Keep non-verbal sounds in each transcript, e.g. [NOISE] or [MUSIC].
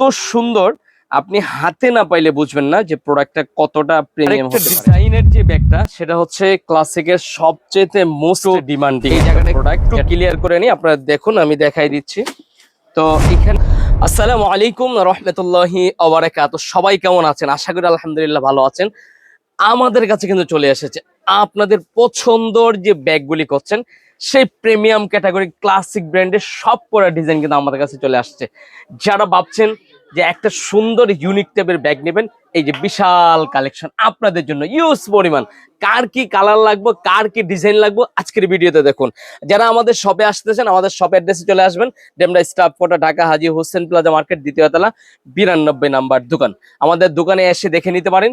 এত সুন্দর আপনি হাতে না পাইলে বুঝবেন না যে প্রোডাক্টটা কতটা প্রিমিয়াম হতে ডিজাইনের যে ব্যাগটা সেটা হচ্ছে ক্লাসিকের সবচেয়ে মোস্ট ডিমান্ডিং এই জায়গাটা প্রোডাক্ট ক্লিয়ার করে নিই আপনারা দেখুন আমি দেখাই দিচ্ছি। তো এখানে আসসালামু আলাইকুম রহমতুল্লাহি ওবারাকাত। সবাই কেমন আছেন? আশা করি আলহামদুলিল্লাহ ভালো আছেন। আমাদের কাছে কিন্তু চলে এসেছে আপনাদের পছন্দর যে ব্যাগগুলি করছেন সেই প্রিমিয়াম ক্যাটাগরি ক্লাসিক ব্র্যান্ডের সব করা ডিজাইন কিন্তু আমাদের কাছে চলে আসছে। যারা ভাবছেন যে একটা সুন্দর ইউনিক টাইপের ব্যাগ নেবেন। এই যে বিশাল কালেকশন আপনাদের জন্য ইউজ পরিমাণ। কার কি কালার লাগবে, কার কি ডিজাইন লাগবে, আজকের ভিডিওতে দেখুন। যারা আমাদের শপে আসতেছেন, আমাদের শপ অ্যাড্রেসে চলে আসবেন। Demra staff quarter Dhaka Haji Hossain plaza market, দ্বিতীয় তলা, বিরানব্বই নাম্বার দোকান। আমাদের দোকানে এসে দেখে নিতে পারেন।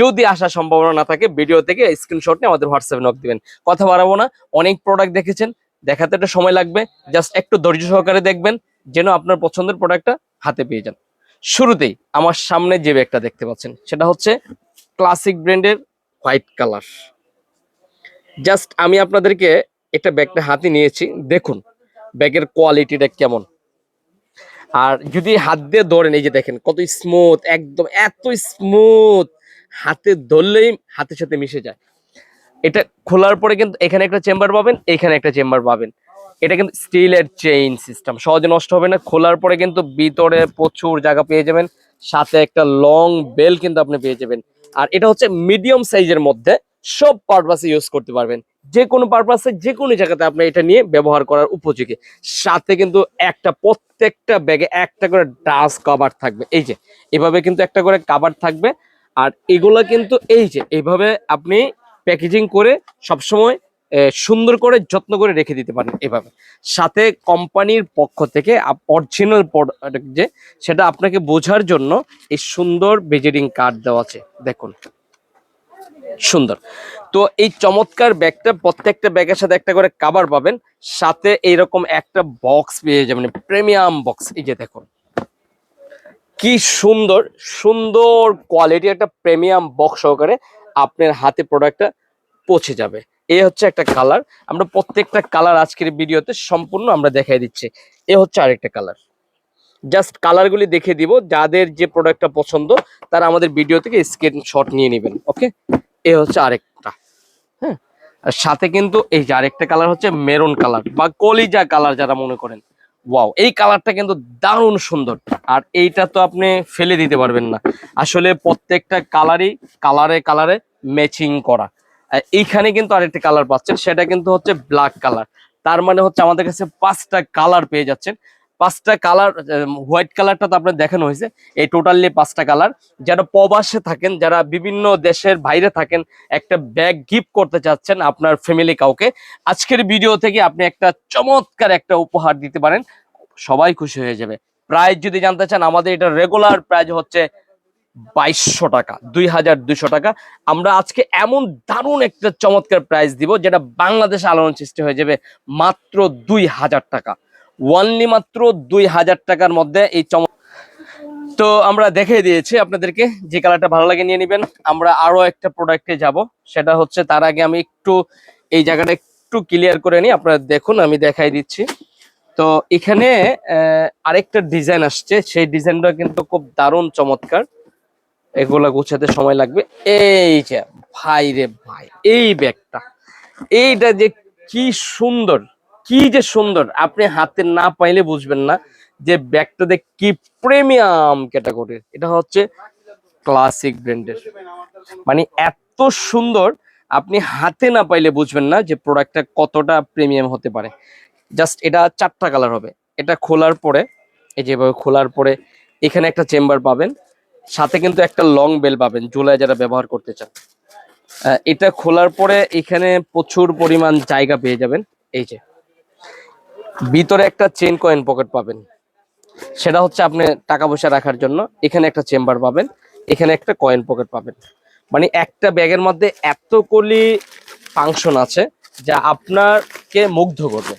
যদি আসার সম্ভাবনা না থাকে ভিডিও থেকে স্ক্রিনশট নিয়ে আমাদের হোয়াটসঅ্যাপে নক দিবেন। কথা বাড়াবো না, অনেক প্রোডাক্ট দেখেছেন। দেখাতে একটা সময় লাগবে। জাস্ট একটু ধৈর্য সহকারে দেখবেন, যেন আপনার পছন্দের প্রোডাক্টটা হাতে পেয়ে যান। শুরুতেই আমার সামনে যে ব্যাগটা দেখতে পাচ্ছেন, সেটা হচ্ছে ক্লাসিক ব্র্যান্ডের হোয়াইট কালার জাস্ট আমি আপনাদেরকে একটা ব্যাগটা হাতে নিয়েছি, দেখুন, ব্যাগের কোয়ালিটিটা কেমন। আর যদি হাত দিয়ে ধরেন, এই যে দেখেন, কত স্মুথ একদম এত স্মুথ হাতে ধরলেই হাতের সাথে মিশে যায়। এটা খোলার পরে কিন্তু এখানে একটা চেম্বার পাবেন, এখানে একটা চেম্বার পাবেন। এটা কিন্তু স্টিলের চেইন সিস্টেম। সহজে নষ্ট হবে না। খোলার পরে কিন্তু ভিতরে প্রচুর জায়গা পেয়ে যাবেন। সাথে একটা লং বেল কিন্তু আপনি পেয়ে যাবেন। আর এটা হচ্ছে মিডিয়াম সাইজের মধ্যে সব পারপাসে ইউজ করতে পারবেন। যে কোনো পারপাসে যে কোনো জায়গাতে আপনি এটা নিয়ে ব্যবহার করার উপযোগী। সাথে কিন্তু একটা প্রত্যেকটা ব্যাগে একটা করে ডাস কভার থাকবে। এই যে, এভাবে কিন্তু একটা করে কাভার থাকবে। আর এগুলো কিন্তু এই যে এইভাবে আপনি প্যাকেজিং করে সবসময় সুন্দর করে যত্ন করে রেখে দিতে পারেন এভাবে। সাথে কোম্পানির পক্ষ থেকে অরিজিনাল প্রোডাক্ট যে, সেটা আপনাকে বোঝার জন্য এই সুন্দর ভিজিটিং কার্ড দেওয়া আছে। দেখুন। সুন্দর। তো এই চমৎকার ব্যাগটা, প্রত্যেকটা ব্যাগের সাথে একটা করে কাভার পাবেন। সাথে এইরকম একটা বক্স পেয়ে যাবেন প্রিমিয়াম বক্স এই যে দেখুন। কি সুন্দর সুন্দর কোয়ালিটি একটা প্রিমিয়াম বক্স সহকারে আপনার হাতে প্রোডাক্টটা পৌঁছে যাবে। এই হচ্ছে একটা কালার আমরা প্রত্যেকটা কালার আজকের ভিডিওতে সম্পূর্ণ আমরা দেখাই দিচ্ছি। এ হচ্ছে আরেকটা কালার জাস্ট কালারগুলি দেখে দিব। যাদের যে প্রোডাক্টটা পছন্দ, তারা আমাদের ভিডিও থেকে স্ক্রিনশট নিয়ে নেবেন ওকে এ হচ্ছে আরেকটা হ্যাঁ? আর সাথে কিন্তু এই যে আরেকটা কালার হচ্ছে মেরুন কালার বা কলিজা কালার যারা মনে করেন। ওয়াও এই কালারটা কিন্তু দারুণ সুন্দর। আর এইটা তো আপনি ফেলে দিতে পারবেন না। আসলে প্রত্যেকটা কালারই কালারে কালারে ম্যাচিং করা। এইখানে কিন্তু আরেকটা কালার পাচ্ছেন, সেটা কিন্তু হচ্ছে ব্ল্যাক কালার তার মানে হচ্ছে আমাদের কাছে পাঁচটা কালার পেয়ে যাচ্ছেন। পাঁচটা কালার হোয়াইট কালারটা তো আপনার দেখানো হয়েছে। এই টোটালি পাঁচটা কালার যারা প্রবাসে থাকেন, যারা বিভিন্ন দেশের বাইরে থাকেন, একটা ব্যাগ গিফট করতে চাচ্ছেন আপনার ফ্যামিলি কাউকে, আজকের ভিডিও থেকে আপনি একটা চমৎকার একটা উপহার দিতে পারেন। সবাই খুশি হয়ে যাবে। প্রাইস যদি জানতে চান, আমাদের এটা রেগুলার প্রাইস হচ্ছে বাইশশো টাকা, দুই হাজার দুইশো টাকা। আমরা আজকে এমন দারুণ একটা চমৎকার প্রাইস দিব, যেটা বাংলাদেশে আলোড়ন সৃষ্টি হয়ে যাবে মাত্র দুই হাজার টাকা। ওয়ানলি মাত্র দুই হাজার টাকার মধ্যে এই চম তো আমরা দেখে দিয়েছি আপনাদেরকে যে কালারটা ভালো লাগে নিয়ে নেবেন। আমরা আরও একটা প্রোডাক্টে যাব, সেটা হচ্ছে তার আগে আমি একটু এই জায়গাটা একটু ক্লিয়ার করে নিই, আপনারা দেখুন, আমি দেখাই দিচ্ছি। তো এখানে আরেকটা ডিজাইন আসছে, সেই ডিজাইনটা কিন্তু খুব দারুণ চমৎকার। এগুলা গুছাতে সময় লাগবে। এই যে ভাই রে ভাই, এই ব্যাগটা, এইটা যে কি সুন্দর, কি যে সুন্দর। আপনি হাতে না পাইলে বুঝবেন না যে ব্যাগটাতে কি প্রিমিয়াম ক্যাটাগরির এটা হচ্ছে ক্লাসিক ব্র্যান্ডের। মানে এত সুন্দর, আপনি হাতে না পাইলে বুঝবেন না যে প্রোডাক্টটা কতটা প্রিমিয়াম হতে পারে। জাস্ট এটা চারটা কালার হবে। এটা খোলার পরে, এই যেভাবে খোলার পরে এখানে একটা চেম্বার পাবেন। সাথে কিন্তু একটা লং বেল পাবেন, জুলাই যারা ব্যবহার করতে চান। এটা খোলার পরে এখানে প্রচুর পরিমাণ জায়গা পেয়ে যাবেন। এই যে, ভিতরে একটা চেন কয়েন পকেট পাবেন। সেটা হচ্ছে আপনি টাকা পয়সা রাখার জন্য এখানে একটা চেম্বার পাবেন, এখানে একটা কয়েন পকেট পাবেন। মানে একটা ব্যাগের মধ্যে এতগুলি ফাংশন আছে যা আপনাকে মুগ্ধ করবে।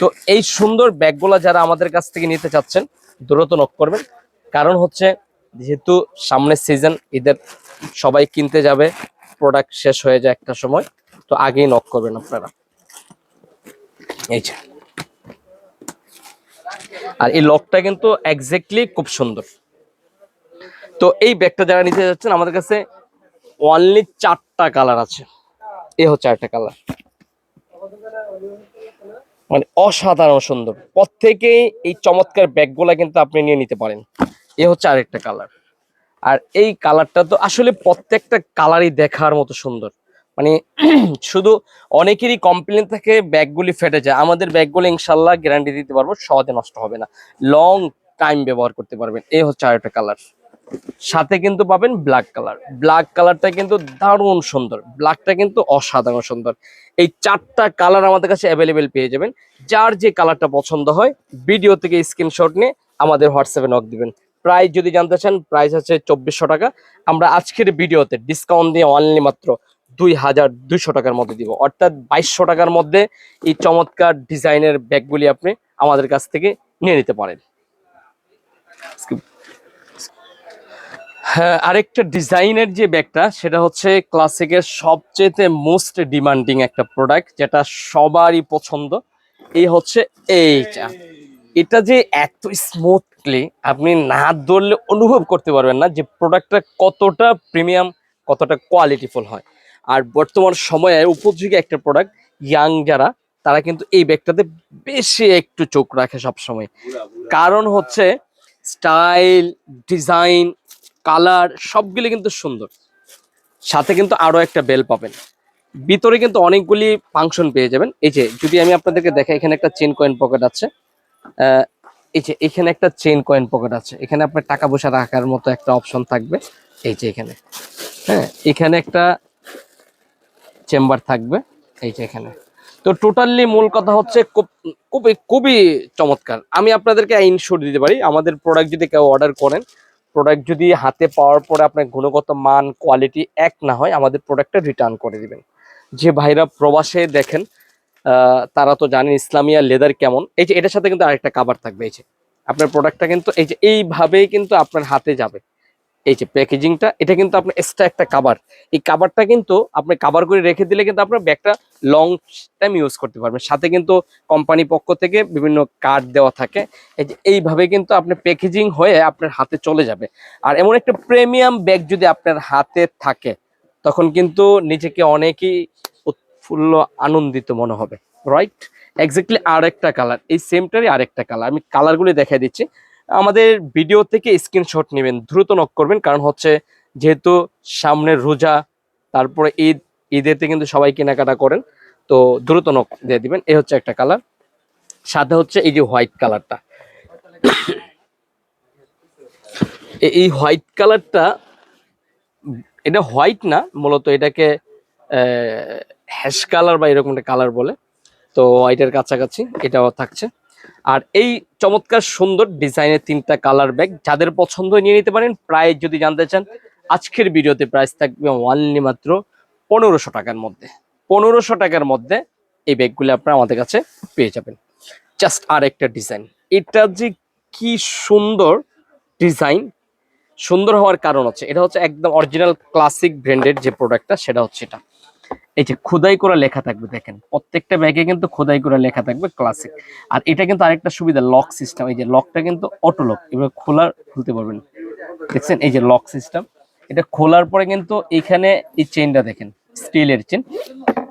তো এই সুন্দর ব্যাগগুলো যারা আমাদের কাছ থেকে নিতে চাচ্ছেন, দ্রুত নক করবেন। কারণ হচ্ছে যেহেতু সামনের সিজন ঈদের সবাই কিনতে যাবে প্রোডাক্ট শেষ হয়ে যায় একটা সময়, তো আগেই নক করবেন আপনারা। এই যে। আর এই লকটা কিন্তু এক্স্যাক্টলি খুব সুন্দর। তো এই ব্যাগটা যারা নিতে যাচ্ছেন, আমাদের কাছে অনলি চারটা কালার আছে। এ হচ্ছে একটা কালার মানে অসাধারণ সুন্দর। প্রত্যেকেই এই চমৎকার ব্যাগগুলা কিন্তু আপনি নিয়ে নিতে পারেন। এ হচ্ছে আরেকটা কালার আর এই কালারটা তো আসলে প্রত্যেকটা কালারই দেখার মতো সুন্দর। মানে [CLEARS THROAT] শুধু অনেকেরই কমপ্লেন থাকে ব্যাগগুলি ফেটে যায়। আমাদের ব্যাগগুলো ইনশাল্লাহ গ্যারান্টি দিতে পারব, সহজে নষ্ট হবে না। লং টাইম ব্যবহার করতে পারবেন। এই হচ্ছে আরেকটা কালার সাথে কিন্তু পাবেন ব্ল্যাক কালার ব্ল্যাক কালারটা কিন্তু দারুণ সুন্দর। ব্ল্যাকটা কিন্তু অসাধারণ সুন্দর। এই চারটা কালার আমাদের কাছে অ্যাভেলেবেল পেয়ে যাবেন। যার যে কালারটা পছন্দ হয় ভিডিও থেকে স্ক্রিনশট নিয়ে আমাদের হোয়াটসঅ্যাপে নক দিবেন। প্রাইস যদি জানতে চান প্রাইস আছে চব্বিশশো টাকা। আমরা আজকের ভিডিওতে ডিসকাউন্ট দিয়ে অনলি মাত্র দুই হাজার দুইশো টাকার মধ্যে দিব। অর্থাৎ বাইশশো টাকার মধ্যে এই চমৎকার ডিজাইনের ব্যাগগুলি আপনি আমাদের কাছ থেকে নিয়ে নিতে পারেন। হ্যাঁ আরেকটা ডিজাইনের যে ব্যাগটা, সেটা হচ্ছে ক্লাসিকের সবচেয়ে মোস্ট ডিমান্ডিং একটা প্রোডাক্ট যেটা সবারই পছন্দ। এই হচ্ছে এইটা। এটা যে এত স্মুথলি আপনি না হাত ধরলে অনুভব করতে পারবেন না যে প্রোডাক্টটা কতটা প্রিমিয়াম কতটা কোয়ালিটিফুল হয়। আর বর্তমান সময়ে উপযোগী একটা প্রোডাক্ট ইয়াং যারা, তারা কিন্তু এই ব্যাগটাতে বেশি একটু চোখ রাখে সব সময় কারণ হচ্ছে স্টাইল ডিজাইন কালার সবগুলি কিন্তু সুন্দর। সাথে কিন্তু আরও একটা বেল পাবেন। ভিতরে কিন্তু অনেকগুলি ফাংশন পেয়ে যাবেন। এই যে, যদি আমি আপনাদেরকে দেখাই, এখানে একটা চেন কয়েন পকেট আছে। এই যে এখানে একটা চেন কয়েন পকেট আছে। এখানে আপনার টাকা পয়সা রাখার মতো একটা অপশন থাকবে। এই যে এখানে। হ্যাঁ এখানে একটা চেম্বার থাকবে। এই যে এখানে। তো টোটালি মূল কথা হচ্ছে খুব- খুবই খুবই চমৎকার। আমি আপনাদেরকে ইনশোর দিতে পারি, আমাদের প্রোডাক্ট যদি কেউ অর্ডার করেন প্রোডাক্ট যদি হাতে পাওয়ার পরে আপনার গুণগত মান কোয়ালিটি এক না হয়, আমাদের প্রোডাক্টটা রিটার্ন করে দিবেন। যে ভাইরা প্রবাসে দেখেন তারা তো জানেন ইসলামিয়া লেদার কেমন। এই যে এটার সাথে কিন্তু আরেকটা কাবার থাকবে, এই যে। আপনার প্রোডাক্টটা কিন্তু, এই যে, এইভাবেই কিন্তু আপনার হাতে যাবে। এই যে প্যাকেজিংটা এটা কিন্তু আপনার এক্সট্রা একটা কাবার এই কাবারটা কিন্তু আপনি কাবার করে রেখে দিলে কিন্তু আপনার ব্যাগটা লং টাইম ইউজ করতে পারবেন। সাথে কিন্তু কোম্পানি পক্ষ থেকে বিভিন্ন কার্ড দেওয়া থাকে। এই যে এইভাবে কিন্তু আপনার প্যাকেজিং হয়ে আপনার হাতে চলে যাবে। আর এমন একটা প্রিমিয়াম ব্যাগ যদি আপনার হাতে থাকে, তখন কিন্তু নিজেকে অনেকই উৎফুল্ল আনন্দিত মনে হবে। রাইট এক্স্যাক্টলি আর একটা কালার এই সেমটারই আরেকটা কালার আমি কালারগুলি দেখাই দিচ্ছি। আমাদের ভিডিও থেকে স্ক্রিনশট নেবেন। দ্রুত নক করবেন। কারণ হচ্ছে যেহেতু সামনের রোজা, তারপরে ঈদ, ঈদেতে কিন্তু সবাই কেনাকাটা করেন। তো দ্রুত নক দিয়ে দিবেন। এই হচ্ছে একটা কালার সাথে হচ্ছে এই যে হোয়াইট কালারটা এই হোয়াইট কালারটা এটা হোয়াইট না। মূলত এটাকে হ্যাশ কালার বা এরকম একটা কালার বলে। তো হোয়াইটের কাছাকাছি এটাও থাকছে। আর এই চমৎকার সুন্দর ডিজাইনের তিনটা কালার ব্যাগ যাদের পছন্দ নিয়ে নিতে পারেন। প্রাইস যদি জানতে চান, আজকের ভিডিওতে প্রাইস থাকবে অনলি মাত্র পনেরোশো টাকার মধ্যে। পনেরোশো টাকার মধ্যে এই ব্যাগগুলো আপনারা আমাদের কাছে পেয়ে যাবেন। জাস্ট আর একটা ডিজাইন এটা যে কি সুন্দর ডিজাইন সুন্দর হওয়ার কারণ হচ্ছে, এটা হচ্ছে একদম অরিজিনাল ক্লাসিক ব্র্যান্ডের যে প্রোডাক্টটা সেটা হচ্ছে এটা। এই যে খোদাই করে লেখা থাকবে, দেখেন, প্রত্যেকটা ব্যাগে কিন্তু খোদাই করে লেখা থাকবে ক্লাসিক আর এটা কিন্তু আরেকটা সুবিধা লক সিস্টেম এই যে লকটা কিন্তু অটো লক এবার খোলার খুলতে পারবেন। দেখছেন, এই যে লক সিস্টেম এটা খোলার পরে কিন্তু এখানে এই চেনটা দেখেন স্টিলের চেন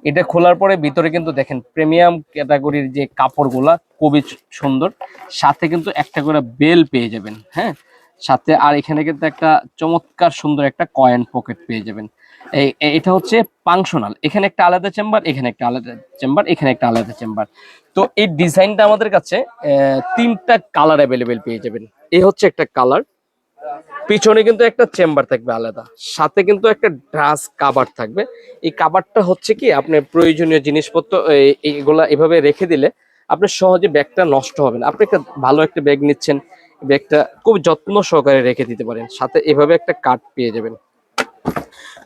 এটা খোলার পরে ভিতরে কিন্তু দেখেন প্রিমিয়াম ক্যাটাগরির যে কাপড়গুলা, খুবই সুন্দর, সাথে কিন্তু একটা করে বেল পেয়ে যাবেন হ্যাঁ? সাথে আর এখানে কিন্তু একটা চমৎকার সুন্দর একটা কয়েন পকেট পেয়ে যাবেন। এটা হচ্ছে ফাংশনাল এখানে একটা আলাদা চেম্বার এখানে একটা আলাদা চেম্বার এখানে একটা আলাদা চেম্বার তো এই ডিজাইনটা আমাদের কাছে তিনটা কালার অ্যাভেলেবেল পেয়ে যাবেন। এই হচ্ছে একটা কালার পিছনে কিন্তু একটা চেম্বার থাকবে আলাদা। সাথে কিন্তু একটা ড্রাস কাবার থাকবে। এই কাবারটা হচ্ছে কি আপনার প্রয়োজনীয় জিনিসপত্র এইগুলা এভাবে রেখে দিলে আপনার সহজে ব্যাগটা নষ্ট হবে না। আপনি একটা ভালো একটা ব্যাগ নিচ্ছেন, ব্যাগটা খুব যত্ন সহকারে রেখে দিতে পারেন। সাথে এভাবে একটা কার্ড পেয়ে যাবেন।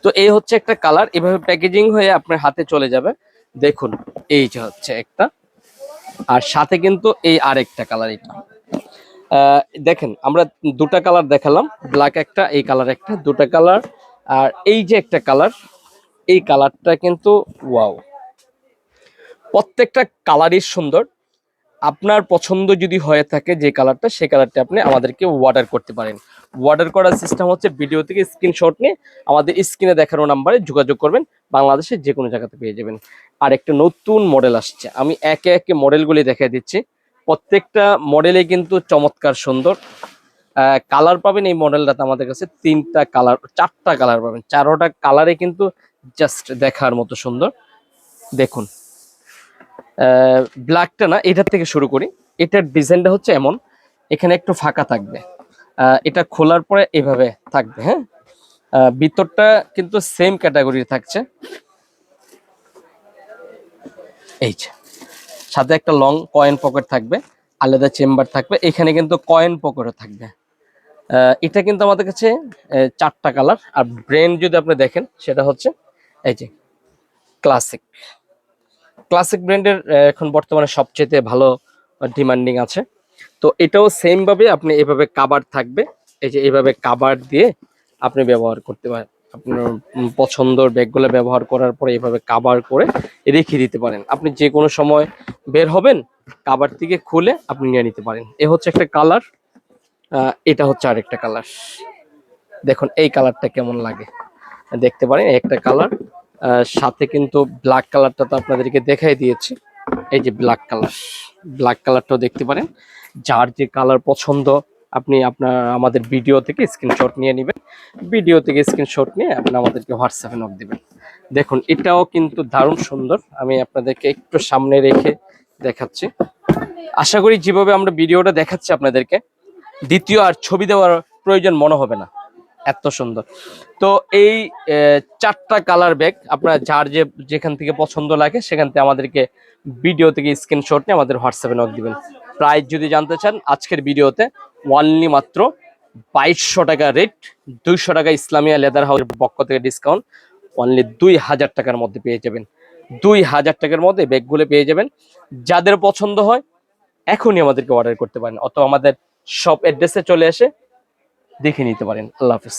তো এই হচ্ছে একটা কালার এভাবে প্যাকেজিং হয়ে আপনার হাতে চলে যাবে। দেখুন, এই যে হচ্ছে একটা। আর সাথে কিন্তু এই আরেকটা কালার এটা। দেখেন, আমরা দুটা কালার দেখালাম ব্ল্যাক একটা, এই কালার একটা, দুটা কালার আর এই যে একটা কালার এই কালারটা কিন্তু ওয়াও প্রত্যেকটা কালারই সুন্দর। আপনার পছন্দ যদি হয়ে থাকে যে কালারটা সেই কালারটা আপনি আমাদেরকে অর্ডার করতে পারেন। অর্ডার করার সিস্টেম হচ্ছে ভিডিও থেকে স্ক্রিনশট নিয়ে আমাদের স্ক্রিনে দেখানো নাম্বারে যোগাযোগ করবেন বাংলাদেশের যে কোনো জায়গাতে পেয়ে যাবেন। আর একটা নতুন মডেল আসছে, আমি একে একে মডেলগুলি দেখিয়ে দিচ্ছি। প্রত্যেকটা মডেলে কিন্তু চমৎকার সুন্দর। কালার পাবেন এই মডেলটাতে আমাদের কাছে তিনটা কালার চারটা কালার পাবেন। চারোটা কালারে কিন্তু জাস্ট দেখার মতো সুন্দর। দেখুন। ব্ল্যাকটা না, এটার থেকে শুরু করি। এটার ডিজাইনটা হচ্ছে এমন। এখানে একটু ফাঁকা থাকবে। এটা খোলার পরে এভাবে থাকবে হ্যাঁ? ভিতরটা কিন্তু সেম ক্যাটাগরির থাকছে। এই যে, সাথে একটা লং কয়েন পকেট থাকবে, আলাদা চেম্বার থাকবে। এখানে কিন্তু কয়েন পকেটও থাকবে। এটা কিন্তু আমাদের কাছে চারটা কালার আর ব্রেন যদি আপনি দেখেন, সেটা হচ্ছে, এই যে ক্লাসিক ক্লাসিক ব্র্যান্ডের এখন বর্তমানে সবচেয়ে ভালো ডিমান্ডিং আছে। তো এটাও সেম ভাবে আপনি এভাবে কাবার থাকবে। এই যে এইভাবে কাবার দিয়ে আপনি ব্যবহার করতে পারেন। আপনার পছন্দর ব্যাগগুলো ব্যবহার করার পরে এভাবে কাবার করে রেখে দিতে পারেন। আপনি যে কোনো সময় বের হবেন কাবার থেকে খুলে আপনি নিয়ে নিতে পারেন। এ হচ্ছে একটা কালার এটা হচ্ছে আরেকটা কালার দেখুন, এই কালারটা কেমন লাগে। দেখতে পারেন, একটা কালার সাথে কিন্তু ব্ল্যাক কালারটা তো আপনাদেরকে দেখাই দিয়েছি। এই যে ব্ল্যাক কালার ব্ল্যাক কালারটাও দেখতে পারেন। যার যে কালার পছন্দ, আপনি আপনার, আমাদের ভিডিও থেকে স্ক্রিনশট নিয়ে নেবেন। ভিডিও থেকে স্ক্রিনশট নিয়ে আপনি আমাদেরকে হোয়াটসঅ্যাপে নক দিবেন। দেখুন, এটাও কিন্তু দারুণ সুন্দর। আমি আপনাদেরকে একটু সামনে রেখে দেখাচ্ছি। আশা করি যেভাবে আমরা ভিডিওটা দেখাচ্ছি আপনাদেরকে, দ্বিতীয় আর ছবি দেওয়ার প্রয়োজন মনে হবে না। এত সুন্দর। তো এই চারটা কালার ব্যাগ আপনার যার যে, যেখান থেকে পছন্দ লাগে, সেখান থেকে আমাদেরকে ভিডিও থেকে স্ক্রিনশট নিয়ে আমাদের হোয়াটসঅ্যাপে নক দিবেন। প্রাইস যদি জানতে চান, আজকের ভিডিওতে ওয়ানলি মাত্র বাইশশো টাকা রেট দুইশো টাকা ইসলামিয়া লেদার হাউসের পক্ষ থেকে ডিসকাউন্ট অনলি দুই হাজার টাকার মধ্যে পেয়ে যাবেন। দুই হাজার টাকার মধ্যে ব্যাগগুলো পেয়ে যাবেন। যাদের পছন্দ হয়, এখনই আমাদেরকে অর্ডার করতে পারেন। অথবা আমাদের সব অ্যাড্রেসে চলে এসে দেখে নিতে পারেন। আল্লাহ হাফিজ।